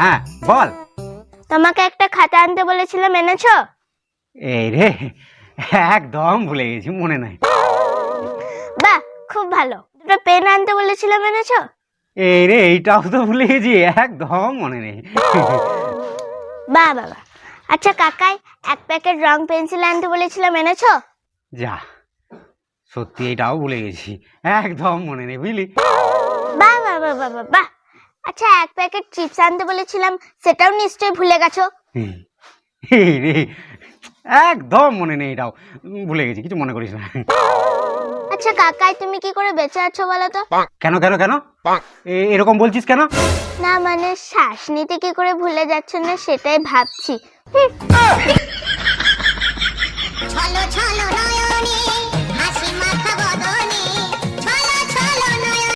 হ্যাঁ বল। তোমাকে একটা খাতা আনতে বলেছিলাম এনেছো? এই রে একদম ভুলে গেছি মনে নাই। বাহ খুব ভালো। দুটো পেন আনতে বলেছিলাম এনেছো? এই রে এইটাও তো ভুলে গেছি একদম মনে নেই। বাহ বাবা আচ্ছা কাকাই এক প্যাকেট রং পেন্সিল আনতে বলেছিলাম এনেছো? যা সত্যি এটাও ভুলে গেছি একদম মনে নেই বুঝলি? বাহ বাহ বাহ বাহ বাহ, বাহ। আচ্ছা এক প্যাকেট চিপস আনতে বলেছিলাম সেটাও নিশ্চয়ই ভুলে গেছো? একদম মনে নেই এটাও। ভুলে গেছি কিছু মনে করিস না। আচ্ছা কাকাই তুমি কি করে বেঁচে আছো বলো তো? কেন কেন কেন? এরকম বলছিস কেন? না মানে শ্বাস নিতে কি করে ভুলে যাচ্ছ না সেটাই ভাবছি।